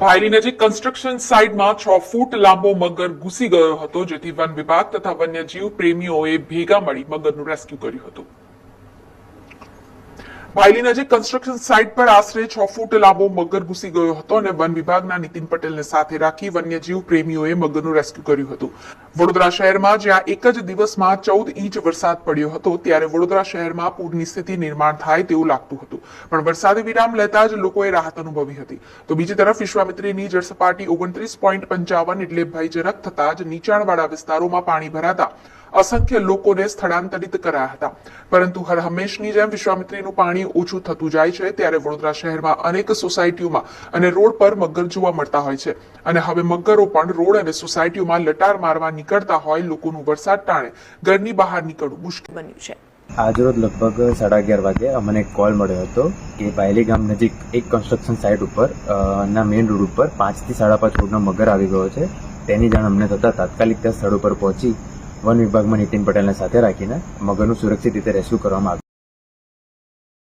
ભાયલી નજીક કન્સ્ટ્રક્શન સાઇટમાં છ ફૂટ લાંબો મગર ઘૂસી ગયો હતો, જેથી વન વિભાગ તથા વન્યજીવ પ્રેમીઓએ ભેગા મળી મગરનું રેસ્ક્યુ કર્યું હતું. ભાયલી જે કન્સ્ટ્રક્શન સાઇટ પર આશરે છ ફૂટ લાંબો મગર ઘૂસી ગયો હતો અને વન વિભાગના નીતિન પટેલને સાથે રાખી વન્યજીવ પ્રેમીઓએ મગરનું રેસ્ક્યુ કર્યું હતું. વડોદરા શહેરમાં જ્યાં એક જ દિવસમાં ચૌદ ઇંચ વરસાદ પડ્યો હતો, ત્યારે વડોદરા શહેરમાં પૂરની સ્થિતિ નિર્માણ થાય તેવું લાગતું હતું. પણ વરસાદે વિરામ લેતા જ લોકોએ રાહત અનુભવી હતી. તો બીજી તરફ વિશ્વામિત્રીની જળસપાટી ઓગણત્રીસ પોઈન્ટ પંચાવન એટલે ભયજનક થતા જ નીચાણવાળા વિસ્તારોમાં પાણી ભરાતા અસંખ્ય લોકોને સ્થળાંતરિત કરાયા હતા. પરંતુ હર હંમેશની જેમ વિશ્વામિત્રીનું પાણી ઓછું થતું જાય છે, ત્યારે વડોદરા શહેરમાં અનેક સોસાયટીઓમાં અને રોડ પર મગર જોવા મળતા હોય છે. અને હવે મગરો પણ રોડ અને સોસાયટીઓમાં લટાર મારવા નીકળતા હોય લોકોનું વરસાદ ટાણે ઘરની બહાર નીકળવું મુશ્કેલ બન્યું છે. આજરોજ લગભગ સાડા અગિયાર વાગે અમને એક કોલ મળ્યો હતો કે બાયલી ગામ નજીક એક કન્સ્ટ્રક્શન સાઇટ ઉપર ના મેઇન રોડ ઉપર પાંચથી સાડા પાંચ ફૂટનો મગર આવી ગયો છે. તેની જાણ અમને થતાં તાત્કાલિક ત્યાં સ્થળ ઉપર પહોંચી વન વિભાગમાં નીતિન પટેલને સાથે રાખીને મગરનું સુરક્ષિત રીતે રેસ્ક્યુ કરવામાં આવ્યું.